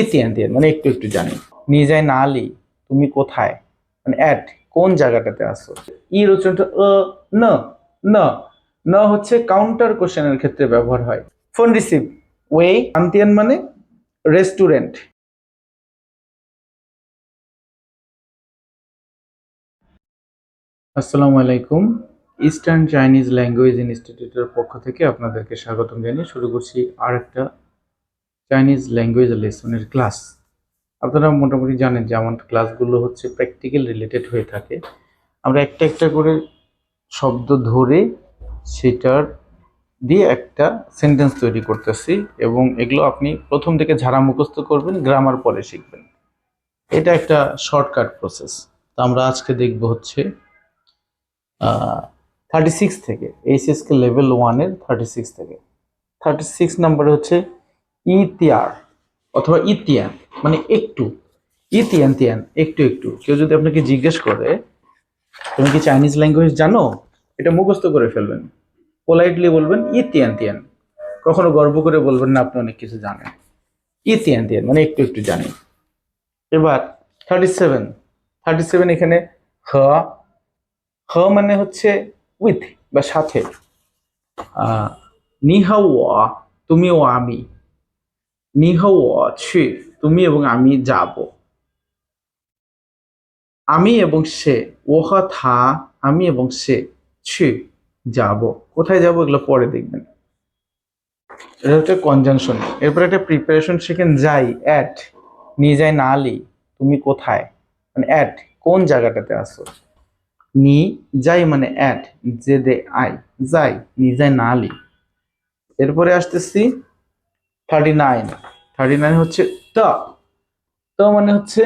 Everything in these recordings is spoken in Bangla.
ইতিয়ান তিয়ান মানে একটু একটু জানি। না আলি তুমি কোথায়? মানে অ্যাট কোন জায়গাটাতে আসো ই রচনটা অ, ন ন ন হচ্ছে কাউন্টার কোশ্চেনের ক্ষেত্রে ব্যবহার হয়। ফোন রিসিভ ওয়ে আন্তিয়ান মানে রেস্টুরেন্ট আসসালামু আলাইকুম। ইস্টার্ন চাইনিজ ল্যাঙ্গুয়েজ ইনস্টিটিউটের পক্ষ থেকে আপনাদেরকে স্বাগতম জানিয়ে শুরু করছি আর একটা চাইনিজ ল্যাঙ্গুয়েজ লেসনের ক্লাস আপনারা মোটামুটি জানেন যে আমার ক্লাসগুলো হচ্ছে প্র্যাকটিক্যাল রিলেটেড হয়ে থাকে। আমরা একটা একটা করে শব্দ ধরে সেটার দিয়ে একটা সেন্টেন্স তৈরি করতেছি এবং এগুলো আপনি প্রথম থেকে ঝাড়া মুখস্থ করবেন গ্রামার পরে শিখবেন। এটা একটা শর্টকাট প্রসেস তো আমরা আজকে দেখব হচ্ছে থার্টি সিক্স থেকে এইচএসকে লেভেল ওয়ানের থার্টি সিক্স থেকে। থার্টি সিক্স নাম্বারে হচ্ছে ইতিয়ার অথবা ইতিয়ান মানে একটু ইতিয়ান তিয়ান একটু একটু। কেউ যদি আপনাকে জিজ্ঞেস করে তুমি কি চাইনিজ ল্যাঙ্গুয়েজ জানো? এটা মুখস্থ করে ফেলবেন। পোলাইটলি বলবেন ইতিয়ান তিয়ান। কখনো গর্ব করে বলবেন না আপনি অনেক কিছু জানেন। ইতিয়ান তিয়ান মানে একটু একটু জানেন। এবার থার্টি সেভেন থার্টি সেভেন এখানে হ হ মানে হচ্ছে উইথ বা সাথে। আহ, নিহা ওয়া তুমি ও আমি। নিহা ওয়া ছি তুমি এবং আমি যাব। আমি এবং সে ওহা থা আমি এবং সে ছি যাব। কোথায় যাব এগুলো পরে দেখবেন। এটা হচ্ছে কনজাংশন এরপর একটা প্রিপারেশন শিখেন যাই অ্যাট নিয়ে যায় না আলি তুমি কোথায়? মানে অ্যাট কোন জায়গাটাতে আসো নি, যাই মানে অ্যাট যে দে আই, যাই নি যাই না আলি এরপরে আসতেছি থার্টি নাইন। থার্টি নাইন হচ্ছে ত ত মানে হচ্ছে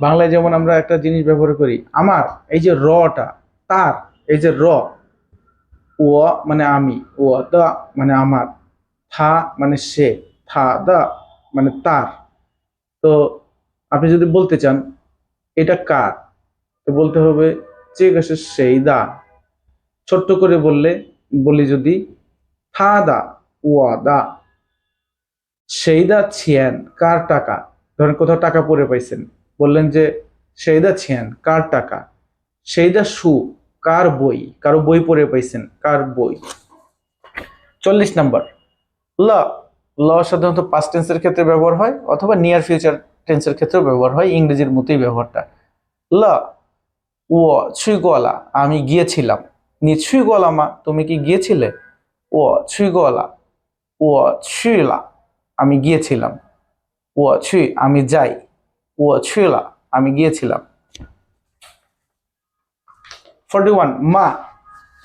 বাংলায় যেমন আমরা একটা জিনিস ব্যবহার করি আমার এই যে রটা তার এই যে র ও মানে আমি ও দা মানে আমার থা মানে সে থা দা মানে তার। তো আপনি যদি বলতে চান এটা কার? তো বলতে হবে যে গাছে সেই দা। ছোট্ট করে বললে বলি যদি থা দা ওয়া দা। সেই দা ছিয়ান, কার টাকা? ধরেন কোথাও টাকা পড়ে পাইছেন। বললেন যে সেই দা ছিয়ান, কার টাকা? সেই দা সু, কার বই? কারও বই পড়ে পাইছেন, কার বই? চল্লিশ নাম্বার। ল ল সাধারণত পাস্ট টেন্সের ক্ষেত্রে ব্যবহার হয় অথবা নিয়ার ফিউচার টেন্সের ক্ষেত্রেও ব্যবহার হয়, ইংরেজির মতোই ব্যবহারটা। ল, ও ছুইগলা আমি গিয়েছিলাম। নি ছুইগলা মা তুমি কি গিয়েছিলে? ও ছুইগলা ও, ছুইলা। আমি গিয়েছিলাম। ও ছুই, আমি যাই। ও ছুইলা আমি গিয়েছিলাম। ফর্টি ওয়ান, মা,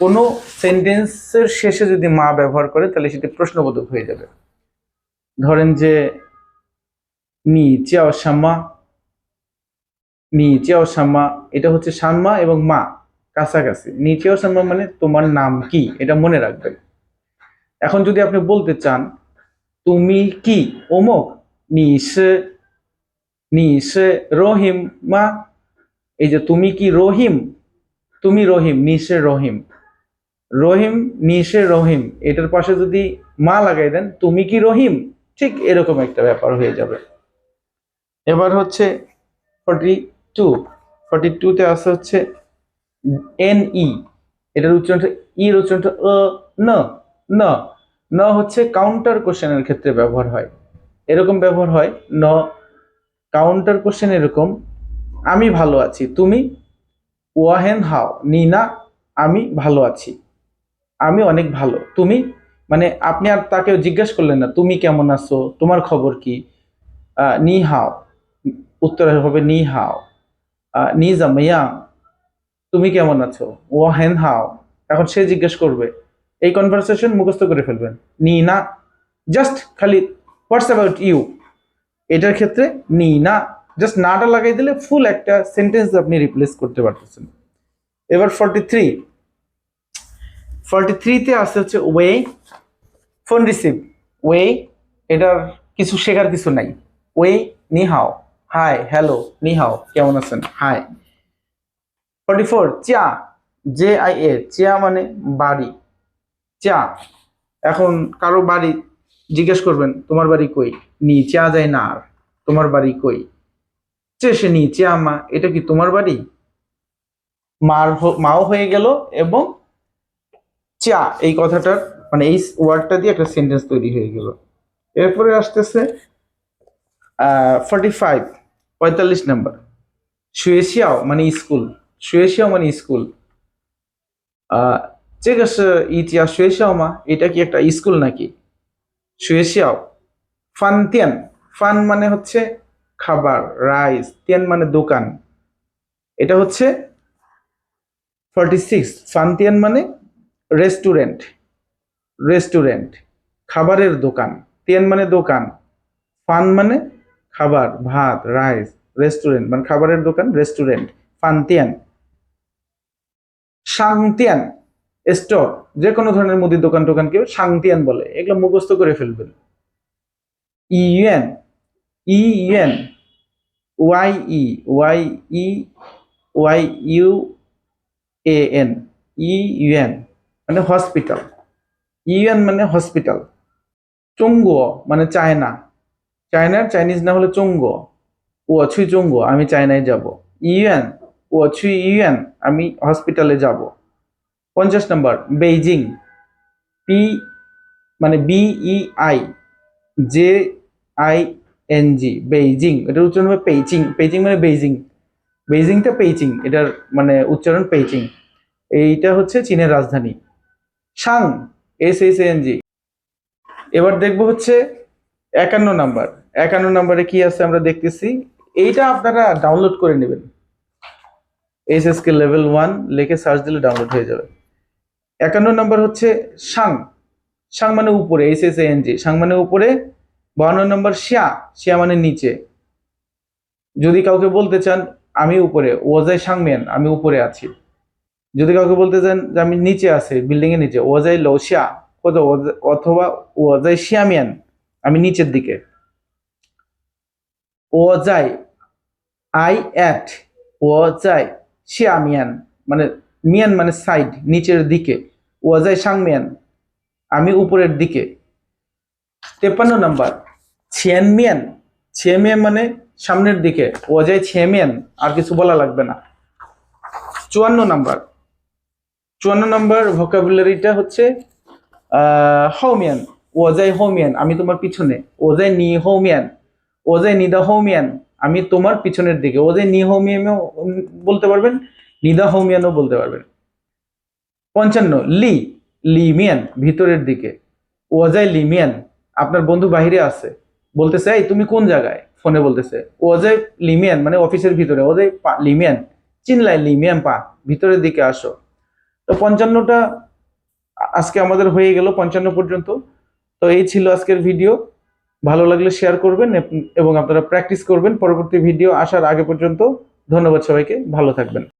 কোনো সেন্টেন্সের শেষে যদি মা ব্যবহার করে, তাহলে সেটি প্রশ্নবোধক হয়ে যাবে। ধরেন যে নি চিয়াও শাম্মা নি চিয়াও শাম্মা, এটা হচ্ছে শাম্মা এবং মা, কাছাকাছি। নি চিয়াও শাম্মা মানে তোমার নাম কি? এটা মনে রাখবেন। এখন যদি আপনি বলতে চান তুমি কি? অমুক? নি সে নি সে রহিম মা। এই যে তুমি কি রহিম? তুমি রহিম, নিশে রহিম। রহিম, নিশে রহিম। এটার পাশে যদি মা লাগাই দেন, তুমি কি রহিম? ঠিক এরকম একটা ব্যাপার হয়ে যাবে। এবার হচ্ছে ফর্টি টু ফর্টি টুতে আসে হচ্ছে এন ই এটার উচ্চারণটা ই উচ্চারণটা ন ন। ন হচ্ছে কাউন্টার কোশ্চেনের ক্ষেত্রে ব্যবহার হয়। এরকম ব্যবহার হয়, ন কাউন্টার কোশ্চেন এরকম, আমি ভালো আছি, তুমি ওয়াহেন হাও নিনা আমি ভালো আছি, আমি অনেক ভালো, তুমি মানে আপনি আর তাকে জিজ্ঞেস করলেন না, তুমি কেমন আছো, তোমার খবর কি? নি হাও, উত্তর হবে নি হাও নি জামাইয়াং, তুমি কেমন আছো? ওয়াহেন হাও, এখন সে জিজ্ঞেস করবে এই কনভারসেশন মুখস্থ করে ফেলবেন। নি না জাস্ট খালি হোয়াটস অ্যাবাউট ইউ এটার ক্ষেত্রে নি না জাস্ট নাটা লাগাই দিলে ফুল একটা সেন্টেন্স আপনি রিপ্লেস করতে পারতেছেন। এবার ফর্টি থ্রি ফর্টি থ্রিতে আসছে হচ্ছে ওয়ে ফোন রিসিভ ওয়ে এটার কিছু শেখার কিছু নাই। ওয়ে নিহাও হাই হ্যালো নিহাও কেমন আছেন? হাই ফর্টি ফোর চা জে আই এ চা মানে বাড়ি। চা। এখন কারও বাড়ি জিজ্ঞেস করবেন, তোমার বাড়ি কই? নি, চা যায় না আর। তোমার বাড়ি কই? চেষে নি চিয়ামা এটা কি তোমার বাড়ি? মার মাও হয়ে গেল এবং চা। এই কথাটার মানে এই ওয়ার্ডটা দিয়ে একটা সেন্টেন্স তৈরি হয়ে গেল। এরপরে আসতেছে ফর্টি ফাইভ পঁয়তাল্লিশ নাম্বার। শুয়েশিয়াও মানে স্কুল শুয়েশিয়াও মানে স্কুল। 这个是一家学校吗？এটা কি একটা স্কুল নাকি 学校ফান তিয়ান ফান মানে হচ্ছে খাবার রাইস তিয়ান মানে দোকান এটা হচ্ছে ফর্টি সিক্স ফান তিয়ান মানে রেস্টুরেন্ট রেস্টুরেন্ট খাবারের দোকান তিয়ান মানে দোকান ফান মানে খাবার ভাত রাইস রেস্টুরেন্ট মানে খাবারের দোকান রেস্টুরেন্ট ফান তিয়ান সাংতিয়ান স্টোর যে কোনো ধরনের মুদির দোকান টোকানকে সাংতিয়ান বলে, এগুলো মুখস্থ করে ফেলবেন। ইউএন UN Y E Y E Y U A N UN মানে হসপিটাল ইউএন মানে হসপিটাল চুঙ্গ মানে চায়না। চায়নার চাইনিজ না হলে চুঙ্গ ও ছুই চুঙ্গ আমি চায়নায় যাব। ইউএন ও ছুই ইউএন আমি হসপিটালে যাব। পঞ্চাশ নম্বর, বেইজিং পি মানে B E I J I N G Beijing, এটার উচ্চারণ হবে পেইচিং পেইচিং মানে বেইজিং, বেইজিংটা পেইচিং, এটার মানে উচ্চারণ পেইচিং, এইটা হচ্ছে চীনের রাজধানী, সাং এস এস এন জি এবার দেখব হচ্ছে একান্ন নাম্বার, একান্ন নাম্বারে কি আছে আমরা দেখতেছি, এইটা আপনারা ডাউনলোড করে নেবেন S S K level one লিখে সার্চ দিলে ডাউনলোড হয়ে যাবে। একান্ন নম্বর হচ্ছে সাং। সাং মানে উপরে এস এস এন জি সাং মানে উপরে বাউন্ন নম্বর শিয়া। শিয়া মানে নিচে। যদি কাউকে বলতে চান, আমি উপরে ওয়াজাই সাংমিয়ান আমি উপরে আছি। যদি কাউকে বলতে চান যে আমি নিচে আছি, বিল্ডিং এর নিচে ওয়াজাই লৌসিয়া অথবা ওয়াজাই শিয়ামিয়ান আমি নিচের দিকে। ওয়াজাই আই অ্যাট ওয়াজাই শিয়ামিয়ান মানে মিয়ান মানে সাইড নিচের দিকে। ওয়াজাই সাংমিয়ান, আমি উপরের দিকে। তেপান্ন নাম্বার, ছিয়ানমিয়ান। ছিয়ামিয়ান মানে সামনের দিকে। ওয়াজাই ছিয়ামিয়ান আর কিছু বলা লাগবে না। চুয়ান্ন নাম্বার চুয়ান্ন নাম্বার ভোকাবুলারিটা হচ্ছে হৌমিয়ান ওয়াজাই হৌমিয়ান আমি তোমার পিছনে। ওজাই নি হৌমিয়ান ওজাই নিদা হৌমিয়ান আমি তোমার পিছনের দিকে। ওজাই নি হৌমিয়ানও বলতে পারবেন? নিদা হোমিয়ানও বলতে পারবেন। পঞ্চান্ন, লি লিমিয়ান ভিতরের দিকে। ওয়াজাই লিমিয়ান আপনার বন্ধু বাহিরে আছে। বলতেছে, এই, তুমি কোন জায়গায়? ফোনে বলতেছে, ওয়াজাই লিমিয়ান মানে অফিসের ভিতরে ওজাই পা- লিমিয়ান চিনলাই লিমিয়ান পা, ভিতরের দিকে আসো। তো পঞ্চান্নটা আজকে আমাদের হয়ে গেল, পঞ্চান্ন পর্যন্ত। তো এই ছিল আজকের ভিডিও। ভালো লাগলে শেয়ার করবেন এবং আপনারা প্র্যাকটিস করবেন। পরবর্তী ভিডিও আসার আগে পর্যন্ত ধন্যবাদ সবাইকে। ভালো থাকবেন।